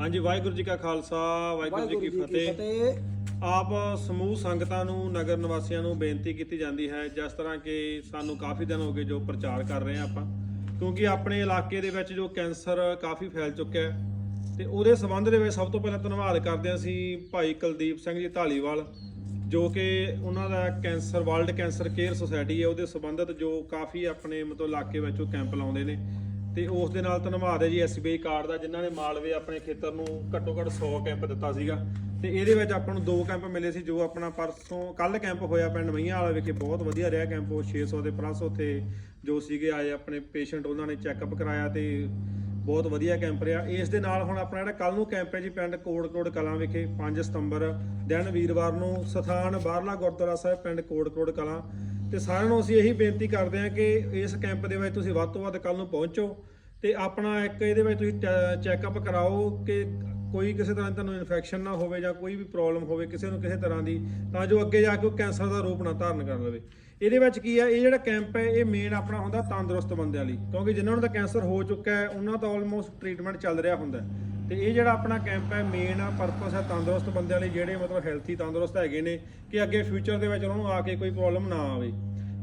ਹਾਂਜੀ ਵਾਹਿਗੁਰੂ ਜੀ ਕਾ ਖਾਲਸਾ ਵਾਹਿਗੁਰੂ ਜੀ ਕੀ ਫਤਿਹ। ਆਪ ਸਮੂਹ ਸੰਗਤਾਂ ਨੂੰ ਨਗਰ ਨਿਵਾਸੀਆਂ ਨੂੰ ਬੇਨਤੀ ਕੀਤੀ ਜਾਂਦੀ ਹੈ ਜਿਸ ਤਰ੍ਹਾਂ ਕਿ ਸਾਨੂੰ ਕਾਫੀ ਦਿਨ ਹੋ ਗਏ ਜੋ ਪ੍ਰਚਾਰ ਕਰ ਰਹੇ ਹਾਂ ਆਪਾਂ ਕਿਉਂਕਿ ਆਪਣੇ ਇਲਾਕੇ ਦੇ ਵਿੱਚ ਜੋ ਕੈਂਸਰ ਕਾਫੀ ਫੈਲ ਚੁੱਕਿਆ ਹੈ ਤੇ ਉਹਦੇ ਸੰਬੰਧ ਦੇ ਵਿੱਚ ਸਭ ਤੋਂ ਪਹਿਲਾਂ ਧੰਨਵਾਦ ਕਰਦੇ ਹਾਂ ਅਸੀਂ ਭਾਈ ਕੁਲਦੀਪ ਸਿੰਘ ਜੀ ਢਾਲੀਵਾਲ ਜੋ ਕਿ ਉਹਨਾਂ ਦਾ cancer world cancer care society ਹੈ ਉਹਦੇ ਸੰਬੰਧਤ ਜੋ ਕਾਫੀ ਆਪਣੇ ਮਤਲਬ ਇਲਾਕੇ ਵਿੱਚ ਉਹ ਕੈਂਪ ਲਾਉਂਦੇ ਨੇ। ਤੇ ਉਸ ਦੇ ਨਾਲ ਧੰਨਵਾਦ ਹੈ ਜੀ ਐਸਬੀਆਈ ਕਾਰਡ ਦਾ, ਜਿਨ੍ਹਾਂ ਨੇ ਮਾਲਵੇ ਆਪਣੇ ਖੇਤਰ ਨੂੰ ਘੱਟੋ ਘੱਟ 100 ਕੈਂਪ ਦਿੱਤਾ ਸੀਗਾ। ਤੇ ਇਹਦੇ ਵਿੱਚ ਆਪਾਂ ਨੂੰ ਦੋ ਕੈਂਪ ਮਿਲੇ ਸੀ, ਜੋ ਆਪਣਾ ਪਰਸੋਂ ਕੱਲ ਕੈਂਪ ਹੋਇਆ ਪਿੰਡ ਮਈਆਂ ਵਾਲਾ ਵਿਖੇ, ਬਹੁਤ ਵਧੀਆ ਰਿਹਾ ਕੈਂਪ, ਉਹ 600 ਦੇ ਪਲੱਸ ਉੱਥੇ ਜੋ ਸੀਗੇ ਆਏ ਆਪਣੇ ਪੇਸ਼ੈਂਟ ਉਹਨਾਂ ਨੇ ਚੈੱਕਅਪ ਕਰਾਇਆ ਤੇ ਬਹੁਤ ਵਧੀਆ ਕੈਂਪ ਰਿਹਾ। ਇਸ ਦੇ ਨਾਲ ਹੁਣ ਆਪਣਾ ਜਿਹੜਾ ਕੱਲ ਨੂੰ ਕੈਂਪ ਹੈ ਜੀ, ਪਿੰਡ ਕੋਟਕੋਟ ਕਲਾਂ ਵਿਖੇ 5 ਸਤੰਬਰ, ਦਿਨ ਵੀਰਵਾਰ ਨੂੰ ਸਥਾਨ ਬਾਹਰਲਾ ਗੁਰਦੁਆਰਾ ਸਾਹਿਬ, ਪਿੰਡ ਕੋਟਕੋਟ ਕਲਾਂ। ਤੇ ਸਾਰਿਆਂ ਨੂੰ ਅਸੀਂ ਇਹੀ ਬੇਨਤੀ ਕਰਦੇ ਹਾਂ ਕਿ ਇਸ ਕੈਂਪ ਦੇ ਵਿੱਚ ਤੁਸੀਂ ਵੱਧ ਤੋਂ ਵੱਧ ਕੱਲ ਨੂੰ ਪਹੁੰਚੋ ਤੇ ਆਪਣਾ ਇੱਕ ਇਹਦੇ ਵਿੱਚ ਤੁਸੀਂ ਚੈੱਕਅਪ ਕਰਾਓ ਕਿ ਕੋਈ ਕਿਸੇ ਤਰ੍ਹਾਂ ਦੀ ਤੁਹਾਨੂੰ ਇਨਫੈਕਸ਼ਨ ਨਾ ਹੋਵੇ ਜਾਂ ਕੋਈ ਵੀ ਪ੍ਰੋਬਲਮ ਹੋਵੇ ਕਿਸੇ ਨੂੰ ਕਿਸੇ ਤਰ੍ਹਾਂ ਦੀ, ਤਾਂ ਜੋ ਅੱਗੇ ਜਾ ਕੇ ਉਹ ਕੈਂਸਰ ਦਾ ਰੂਪ ਨਾ ਧਾਰਨ ਕਰ ਲਵੇ। ਇਹਦੇ ਵਿੱਚ ਕੀ ਹੈ, ਇਹ ਜਿਹੜਾ ਕੈਂਪ ਹੈ, ਇਹ ਮੇਨ ਆਪਣਾ ਹੁੰਦਾ ਤੰਦਰੁਸਤ ਬੰਦਿਆਂ ਲਈ, ਕਿਉਂਕਿ ਜਿਨ੍ਹਾਂ ਨੂੰ ਤਾਂ ਕੈਂਸਰ ਹੋ ਚੁੱਕਾ ਹੈ, ਉਹਨਾਂ ਦਾ ਆਲਮੋਸਟ ਟ੍ਰੀਟਮੈਂਟ ਚੱਲ ਰਿਹਾ ਹੁੰਦਾ ਤੇ ਇਹ ਜਿਹੜਾ ਆਪਣਾ ਕੈਂਪ ਹੈ ਮੇਨ ਪਰਪਸ ਹੈ ਤੰਦਰੁਸਤ ਬੰਦਿਆਂ ਲਈ ਜਿਹੜੇ ਮਤਲਬ ਹੈਲਥੀ ਤੰਦਰੁਸਤ ਹੈਗੇ ਨੇ ਕਿ ਅੱਗੇ ਫਿਊਚਰ ਦੇ ਵਿੱਚ ਉਹਨਾਂ ਨੂੰ ਆ ਕੇ ਕੋਈ ਪ੍ਰੋਬਲਮ ਨਾ ਆਵੇ।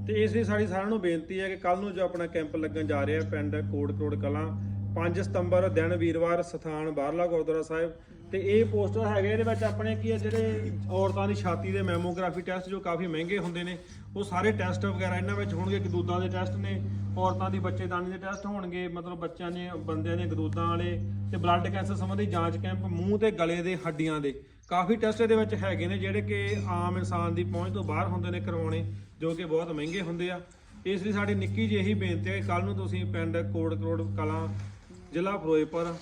ਤੇ ਇਸ ਲਈ ਸਾਡੀ ਸਾਰਿਆਂ ਨੂੰ ਬੇਨਤੀ ਹੈ ਕਿ ਕੱਲ ਨੂੰ ਜੋ ਆਪਣਾ ਕੈਂਪ ਲੱਗਣ ਜਾ ਰਿਹਾ ਪਿੰਡ ਕੋਟ ਕਰੋੜ ਕਲਾਂ 5 ਸਤੰਬਰ ਦਿਨ ਵੀਰਵਾਰ ਸਥਾਨ ਬਾਹਰਲਾ ਗੁਰਦੁਆਰਾ ਸਾਹਿਬ। ਤੇ ਇਹ ਪੋਸਟਰ ਹੈਗੇ, ਇਹਦੇ ਵਿੱਚ ਆਪਣੇ ਕੀ ਹੈ ਜਿਹੜੇ ਔਰਤਾਂ ਦੀ ਛਾਤੀ ਦੇ ਮੈਮੋਗ੍ਰਾਫੀ ਟੈਸਟ, ਜੋ ਕਾਫੀ ਮਹਿੰਗੇ ਹੁੰਦੇ ਨੇ, ਉਹ ਸਾਰੇ ਟੈਸਟ ਵਗੈਰਾ ਇਹਨਾਂ ਵਿੱਚ ਹੋਣਗੇ, ਗਦੂਦਾਂ ਦੇ ਟੈਸਟ ਨੇ, ਔਰਤਾਂ ਦੀ ਬੱਚੇਦਾਨੀ ਦੇ ਟੈਸਟ ਹੋਣਗੇ, ਮਤਲਬ ਬੱਚਿਆਂ ਦੇ ਬੰਦਿਆਂ ਦੇ ਗਦੂਦਾਂ ਵਾਲੇ, ਤੇ ਬਲੱਡ ਕੈਂਸਰ ਸੰਬੰਧੀ ਜਾਂਚ ਕੈਂਪ ਮੂੰਹ ਤੇ ਗਲੇ ਦੇ ਹੱਡੀਆਂ ਦੇ। ਕਾਫੀ ਟੈਸਟ ਇਹਦੇ ਵਿੱਚ ਹੈਗੇ ਨੇ, ਜਿਹੜੇ ਕਿ ਆਮ ਇਨਸਾਨ ਦੀ ਪਹੁੰਚ ਤੋਂ ਬਾਹਰ ਹੁੰਦੇ ਨੇ ਕਰਵਾਉਣੇ, ਜੋ ਕਿ ਬਹੁਤ ਮਹਿੰਗੇ ਹੁੰਦੇ ਆ। ਇਸ ਲਈ ਸਾਡੀ ਨਿੱਕੀ ਜਿਹੀ ਬੇਨਤੀ ਹੈ ਕਿ ਕੱਲ ਨੂੰ ਤੁਸੀਂ ਪਿੰਡ ਕੋਟ ਕਰੋੜ ਕਲਾਂ ਜ਼ਿਲ੍ਹਾ ਫਿਰੋਜ਼ਪੁਰ।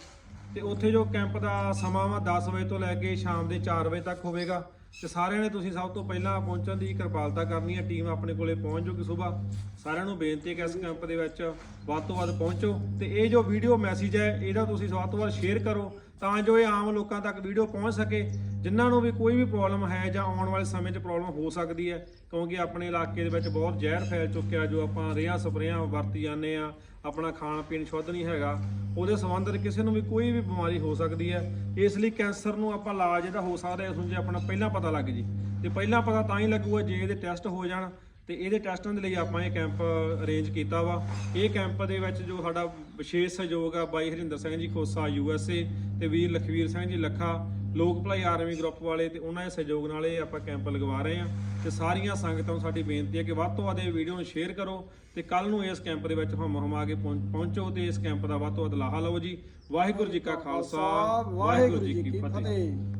ਤੇ ਉੱਥੇ ਜੋ ਕੈਂਪ ਦਾ ਸਮਾਂ ਵਾ 10 ਵਜੇ ਤੋਂ ਲੈ ਕੇ ਸ਼ਾਮ ਦੇ 4 ਵਜੇ ਤੱਕ ਹੋਵੇਗਾ। ਤੇ ਸਾਰਿਆਂ ਨੇ ਤੁਸੀਂ ਸਭ ਤੋਂ ਪਹਿਲਾਂ ਪਹੁੰਚਣ ਦੀ ਕਿਰਪਾਲਤਾ ਕਰਨੀ ਹੈ। ਟੀਮ ਆਪਣੇ ਕੋਲੇ ਪਹੁੰਚ ਜੂਗੀ ਸਵੇਰ ਸਾਰਿਆਂ ਨੂੰ ਬੇਨਤੀ ਹੈ ਕਿ ਇਸ ਕੈਂਪ ਦੇ ਵਿੱਚ ਵੱਧ ਤੋਂ ਵੱਧ ਪਹੁੰਚੋ ਤੇ ਇਹ ਜੋ ਵੀਡੀਓ ਮੈਸੇਜ ਹੈ, ਇਹਦਾ ਤੁਸੀਂ ਵੱਧ ਤੋਂ ਵੱਧ ਸ਼ੇਅਰ ਕਰੋ ਤਾਂ ਜੋ ਇਹ ਆਮ ਲੋਕਾਂ ਤੱਕ ਵੀਡੀਓ ਪਹੁੰਚ ਸਕੇ, ਜਿਨ੍ਹਾਂ ਨੂੰ ਵੀ ਕੋਈ ਵੀ ਪ੍ਰੋਬਲਮ ਹੈ ਜਾਂ ਆਉਣ ਵਾਲੇ ਸਮੇਂ 'ਚ ਪ੍ਰੋਬਲਮ ਹੋ ਸਕਦੀ ਹੈ, ਕਿਉਂਕਿ ਆਪਣੇ ਇਲਾਕੇ ਦੇ ਵਿੱਚ ਬਹੁਤ ਜ਼ਹਿਰ ਫੈਲ ਚੁੱਕਿਆ, ਜੋ ਆਪਾਂ ਰੇਹਾਂ ਸਪਰੇਆਂ ਵਰਤੀ ਜਾਂਦੇ ਆ ਆਪਣਾ ਖਾਣ ਪੀਣ ਸ਼ੁੱਧ ਨਹੀਂ ਹੈਗਾ, ਉਹਦੇ ਸੰਬੰਧਤ ਕਿਸੇ ਨੂੰ ਵੀ ਕੋਈ ਵੀ ਬਿਮਾਰੀ ਹੋ ਸਕਦੀ ਹੈ, ਇਸ ਲਈ ਕੈਂਸਰ ਨੂੰ ਆਪਾਂ ਇਲਾਜ ਇਹਦਾ ਹੋ ਸਕਦਾ ਹੈ ਨੂੰ ਜੇ ਆਪਣਾ ਪਹਿਲਾਂ ਪਤਾ ਲੱਗ ਜੇ, ਤੇ ਪਹਿਲਾਂ ਪਤਾ ਤਾਂ ਹੀ ਲੱਗੂਗਾ ਜੇ ਇਹਦੇ ਟੈਸਟ ਹੋ ਜਾਣ ਤੇ ਇਹਦੇ ਟੈਸਟਾਂ ਦੇ ਲਈ ਆਪਾਂ ਇਹ ਕੈਂਪ ਅਰੇਂਜ ਕੀਤਾ ਵਾ। ਇਹ ਕੈਂਪ ਦੇ ਵਿੱਚ ਜੋ ਸਾਡਾ ਵਿਸ਼ੇਸ਼ ਸਹਿਯੋਗ ਆ ਬਾਈ Harinder Singh ji Khosa U S A ਤੇ ਵੀਰ ਲਖਵੀਰ ਸਿੰਘ ਜੀ ਲੱਖਾ ਲੋਕ ਭਲਾਈ ਆਰਮੀ ਗਰੁੱਪ ਵਾਲੇ ਤੇ ਉਹਨਾਂ ਦੇ ਸਹਿਯੋਗ ਨਾਲ ਇਹ ਆਪਾਂ ਕੈਂਪ ਲਗਵਾ ਰਹੇ ਆ ਤੇ ਸਾਰੀਆਂ ਸੰਗਤਾਂ ਨੂੰ ਸਾਡੀ ਬੇਨਤੀ ਹੈ ਕਿ ਵੱਧ ਤੋਂ ਵੱਧ ਇਹ ਵੀਡੀਓ ਨੂੰ ਸ਼ੇਅਰ ਕਰੋ ਤੇ ਕੱਲ ਨੂੰ ਇਸ ਕੈਂਪ ਦੇ ਵਿੱਚ ਹਮ ਹਮਾ ਕੇ ਪਹੁੰਚ- ਪਹੁੰਚੋ ਤੇ ਇਸ ਕੈਂਪ ਦਾ ਵੱਧ ਤੋਂ ਵੱਧ ਲਾਹਾ ਲਓ ਜੀ। ਵਾਹਿਗੁਰੂ ਜੀ ਕਾ ਖਾਲਸਾ ਵਾਹਿਗੁਰੂ ਜੀ ਕੀ ਫਤਿਹ।